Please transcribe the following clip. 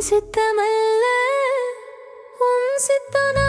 சித்தமல்ல உம் சித்தன?